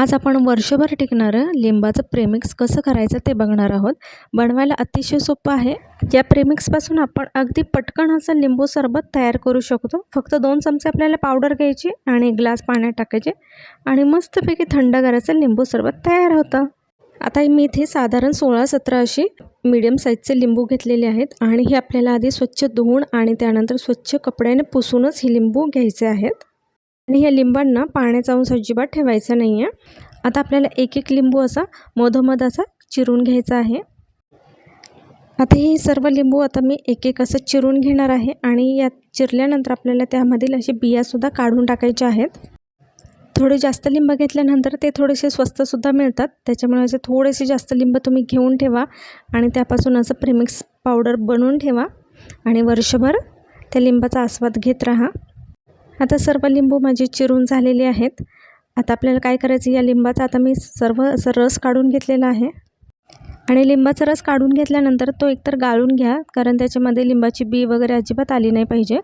आज आपण वर्षभर टिकणारं लिंबाचं प्रेमिक्स कसं करायचं ते बघणार आहोत. बनवायला अतिशय सोपं आहे. या प्रेमिक्सपासून आपण अगदी पटकन असं लिंबू सरबत तयार करू शकतो. फक्त दोन चमचे आपल्याला पावडर घ्यायची आणि एक ग्लास पाण्यात टाकायचे आणि मस्तपैकी थंड करायचं लिंबू सरबत तयार होतं. आता मी इथे साधारण सोळा सतरा अशी मीडियम साईजचे लिंबू घेतलेले आहेत आणि हे आपल्याला आधी स्वच्छ धुवून आणि त्यानंतर स्वच्छ कपड्याने पुसूनच हे लिंबू घ्यायचे आहेत. आणि ह्या लिंबांना पाण्याचा अंश अजिबात ठेवायचा नाही आहे आता आपल्याला एक एक लिंबू असा मधोमध असा चिरून घ्यायचा आहे. आता हे सर्व लिंबू आता मी एक एक असं चिरून घेणार आहे आणि यात चिरल्यानंतर आपल्याला त्यामधील असे बियासुद्धा काढून टाकायचे आहेत. थोडे जास्त लिंब घेतल्यानंतर ते थोडेसे स्वस्तसुद्धा मिळतात. त्याच्यामुळे असे थोडेसे जास्त लिंब तुम्ही घेऊन ठेवा आणि त्यापासून असं प्रेमिक्स पावडर बनवून ठेवा आणि वर्षभर त्या लिंबाचा आस्वाद घेत राहा. आता सर्व लिंबू माझे चिरून झालेले आहेत. आता आपल्याला काय करायचं? या लिंबाचा आता मी सर्व असं रस काढून घेतलेला आहे. आणि लिंबाचा रस काढून घेतल्यानंतर तो एकतर गाळून घ्या कारण त्याच्यामध्ये लिंबाची बी वगैरे अजिबात आली नाही पाहिजे.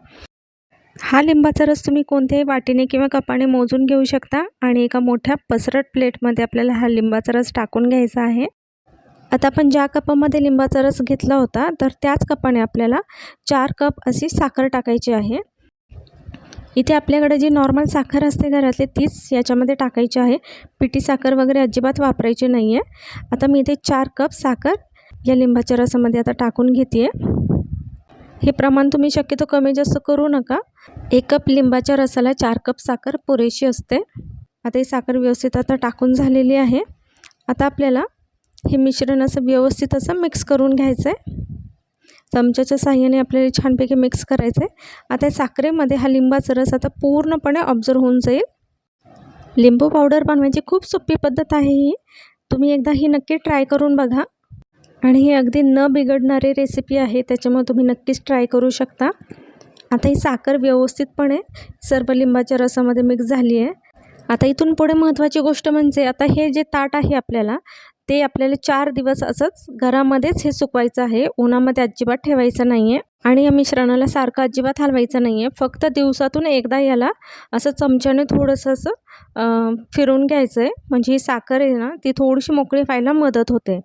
हा लिंबाचा रस तुम्ही कोणत्याही वाटीने किंवा कपाने मोजून घेऊ शकता आणि एका मोठ्या पसरट प्लेटमध्ये आपल्याला हा लिंबाचा रस टाकून घ्यायचा आहे. आता आपण ज्या कपामध्ये लिंबाचा रस घेतला होता तर त्याच कपाने आपल्याला चार कप अशी साखर टाकायची आहे. इथे आपल्याकडे जी नॉर्मल साखर असते घरातली तीच याच्यामध्ये टाकायची आहे. पिठी साखर वगैरे अजिबात वापरायची नाही आहे आता मी इथे चार कप साखर या लिंबाच्या रसामध्ये आता टाकून घेते आहे हे प्रमाण तुम्ही शक्यतो कमी जास्त करू नका. एक कप लिंबाच्या रसाला चार कप साखर पुरेशी असते. आता ही साखर व्यवस्थित आता टाकून झालेली आहे. आता आपल्याला हे मिश्रण असं व्यवस्थित असं मिक्स करून घ्यायचं आहे चमच्याच्या साह्याने आपल्याला छानपैकी मिक्स करायचं आहे आता साखरेमध्ये हा लिंबाचा रस आता पूर्णपणे ऑब्झर्व होऊन जाईल. लिंबू पावडर बनवायची खूप सोपी पद्धत आहे ही. तुम्ही एकदा ही नक्की ट्राय करून बघा. आणि ही अगदी न बिघडणारी रेसिपी आहे त्याच्यामुळे तुम्ही नक्कीच ट्राय करू शकता. आता ही साखर व्यवस्थितपणे सर्व लिंबाच्या रसामध्ये मिक्स झाली आहे आता इथून पुढे महत्त्वाची गोष्ट म्हणजे आता हे जे ताट आहे आपल्याला ते आपल्याला चार दिवस असंच घरामध्येच हे सुकवायचं आहे. उन्हामध्ये अजिबात ठेवायचं नाही आहे आणि या मिश्रणाला सारखं अजिबात हलवायचं नाही आहे फक्त दिवसातून एकदा याला असं चमच्याने थोडंसं असं फिरून घ्यायचं आहे म्हणजे ही साखर आहे ना ती थोडीशी मोकळी व्हायला मदत होते.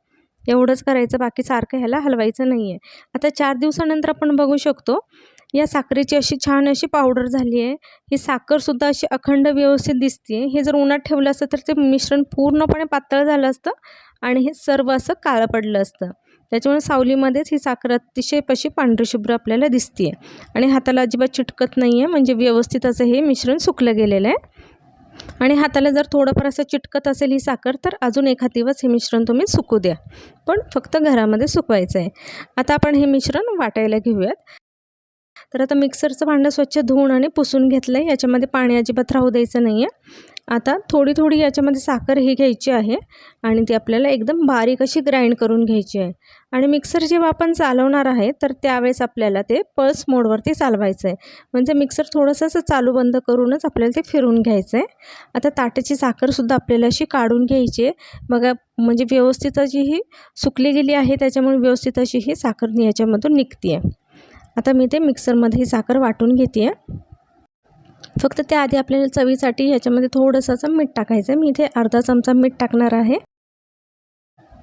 एवढंच करायचं बाकी सारखं ह्याला हलवायचं नाही आहे आता चार दिवसानंतर आपण बघू शकतो या साखरेची अशी छान अशी पावडर झाली आहे. ही साखरसुद्धा अशी अखंड व्यवस्थित दिसते हे जर उन्हात ठेवलं असतं तर ते मिश्रण पूर्णपणे पातळ झालं असतं. आणि हे सर्व असं काळं पडलं असतं. त्याच्यामुळे सावलीमध्येच ही साखर अतिशय पशी पांढरीशुभ्र आपल्याला दिसते आणि हाताला अजिबात चिटकत नाही आहे म्हणजे व्यवस्थित असं हे मिश्रण सुकलं गेलेलं आहे. आणि हाताला जर थोडंफार असं चिटकत असेल ही साखर तर अजून एखाद दिवस हे मिश्रण तुम्ही सुकू द्या. पण फक्त घरामध्ये सुकवायचं आहे. आता आपण हे मिश्रण वाटायला घेऊयात. तर आता मिक्सरचं भांडं स्वच्छ धुवून आणि पुसून घेतलं आहे याच्यामध्ये पाणी अजिबात राहू द्यायचं नाही आहे आता थोडी थोडी याच्यामध्ये साखर ही घ्यायची आहे आणि ती आपल्याला एकदम बारीक अशी ग्राइंड करून घ्यायची आहे. आणि मिक्सर जेव्हा आपण चालवणार आहे तर त्यावेळेस आपल्याला ते पल्स मोडवरती चालवायचं आहे. म्हणजे मिक्सर थोडंसं असं चालू बंद करूनच आपल्याला ते फिरून घ्यायचं आहे. आता ताटाची साखरसुद्धा आपल्याला अशी काढून घ्यायची आहे. बघा म्हणजे व्यवस्थित अशी ही सुकली गेली आहे त्याच्यामुळे व्यवस्थित अशी ही साखर याच्यामधून निघते आहे आता मी ते मिक्सरमध्ये ही साखर वाटून घेते आहे फक्त त्याआधी आपल्याला चवीसाठी ह्याच्यामध्ये थोडंसं असं मीठ टाकायचं. आहे मी इथे अर्धा चमचा मीठ टाकणार आहे.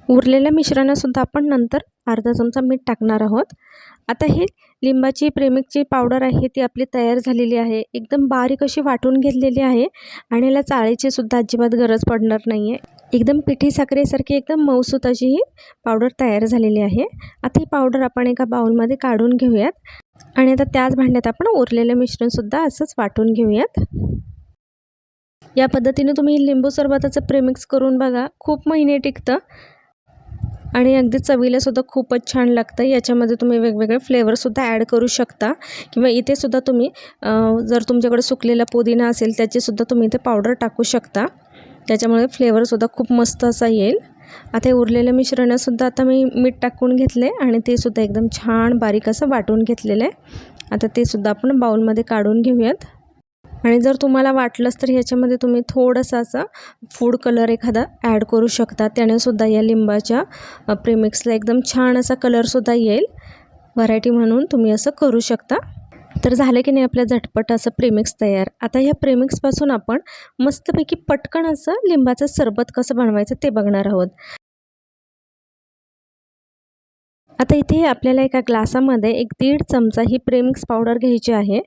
उरलेल्या मिश्रणासुद्धा आपण नंतर अर्धा चमचा मीठ टाकणार आहोत. आता हे लिंबाची प्रेमिकची पावडर आहे ती आपली तयार झालेली आहे. एकदम बारीक अशी वाटून घेतलेली आहे आणि याला चाळीची सुद्धा अजिबात गरज पडणार नाही आहे एकदम पिठी साखरेसारखी एकदम मऊसूत अशी ही पावडर तयार झालेली आहे. आता ही पावडर आपण एका बाउलमध्ये काढून घेऊयात. आणि आता त्याच भांड्यात आपण उरलेलं मिश्रणसुद्धा असंच वाटून घेऊयात. या पद्धतीने तुम्ही लिंबू सरबताचं प्रेमिक्स करून बघा. खूप महिने टिकतं. आणि अगदी चवीलासुद्धा खूपच छान लागतं. याच्यामध्ये तुम्ही वेगवेगळे फ्लेवरसुद्धा ॲड करू शकता. किंवा इथेसुद्धा तुम्ही जर तुमच्याकडे सुकलेला पुदिना असेल त्याचीसुद्धा तुम्ही इथे पावडर टाकू शकता. त्याच्यामुळे फ्लेवरसुद्धा खूप मस्त असा येईल. आता हे उरलेलं मिश्रणसुद्धा आता मी मीठ टाकून घेतलं आहे आणि ते सुद्धा एकदम छान बारीक असं वाटून घेतलेलं आहे. आता ते सुद्धा आपण बाऊलमध्ये काढून घेऊयात. आणि जर तुम्हाला वाटलंच तर ह्याच्यामध्ये तुम्ही थोडंसं असं फूड कलर एखादा ॲड करू शकता. त्यानेसुद्धा या लिंबाच्या प्रेमिक्सला एकदम छान असा कलरसुद्धा येईल. व्हरायटी म्हणून तुम्ही असं करू शकता. तर झालं की नाही आपल्या झटपट असं प्रेमिक्स तयार. आता ह्या प्रेमिक्सपासून आपण मस्तपैकी पटकन असं लिंबाचं सरबत कसं बनवायचं ते बघणार आहोत. आता इथे आपल्याला एका ग्लासामध्ये एक दीड चमचा ही प्रेमिक्स पावडर घ्यायची आहे.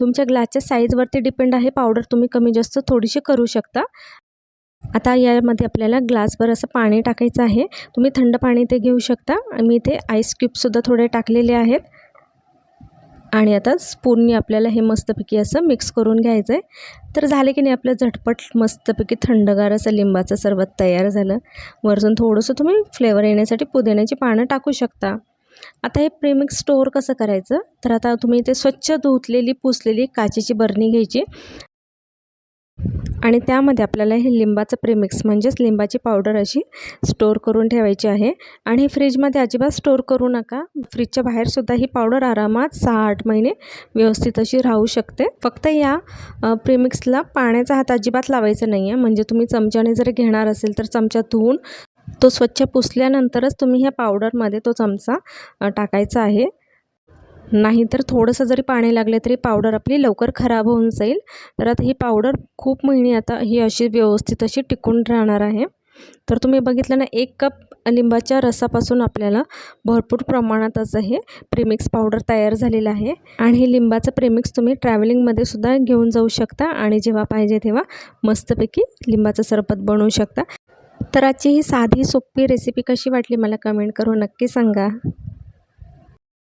तुमच्या ग्लासच्या साईजवरती डिपेंड आहे पावडर तुम्ही कमी जास्त थोडीशी करू शकता. आता यामध्ये आपल्याला ग्लासभर असं पाणी टाकायचं आहे. तुम्ही थंड पाणी ते घेऊ शकता. मी इथे आईस क्यूबसुद्धा थोडे टाकलेले आहेत. आणि आता स्पूननी आपल्याला हे मस्तपैकी असं मिक्स करून घ्यायचं आहे तर झाले की नाही आपलं झटपट मस्तपैकी थंडगार असं लिंबाचं सरबत तयार झालं. वरतून थोडंसं तुम्ही फ्लेवर येण्यासाठी पुदिन्याची पानं टाकू शकता. आता हे प्रेमिक्स स्टोअर कसं करायचं? तर आता तुम्ही ते स्वच्छ धुतलेली पुसलेली काचेची बरणी घ्यायची. आणि त्यामध्ये आपल्याला हे लिंबाचं प्रिमिक्स म्हणजेच लिंबाची पावडर अशी स्टोअर करून ठेवायची आहे. आणि हे फ्रीजमध्ये अजिबात स्टोअर करू नका. फ्रीजच्या बाहेरसुद्धा ही पावडर आरामात सहा आठ महिने व्यवस्थित अशी राहू शकते. फक्त या प्रिमिक्सला पाण्याचा हात अजिबात लावायचा नाही आहे म्हणजे तुम्ही चमच्याने जर घेणार असेल तर चमचा धुवून तो स्वच्छ पुसल्यानंतरच तुम्ही ह्या पावडरमध्ये तो चमचा टाकायचा आहे. नाहीतर थोडंसं जरी पाणी लागले तरी पावडर आपली लवकर खराब होऊन जाईल. तर आता ही पावडर खूप महिने आता ही अशी व्यवस्थित अशी टिकून राहणार आहे. तर तुम्ही बघितलं ना एक कप लिंबाच्या रसापासून आपल्याला भरपूर प्रमाणात असं हे प्रिमिक्स पावडर तयार झालेलं आहे. आणि हे लिंबाचं प्रिमिक्स तुम्ही ट्रॅव्हलिंगमध्ये सुद्धा घेऊन जाऊ शकता आणि जेव्हा पाहिजे तेव्हा मस्तपैकी लिंबाचं सरबत बनवू शकता. तर आजची ही साधी सोपी रेसिपी कशी वाटली मला कमेंट करून नक्की सांगा.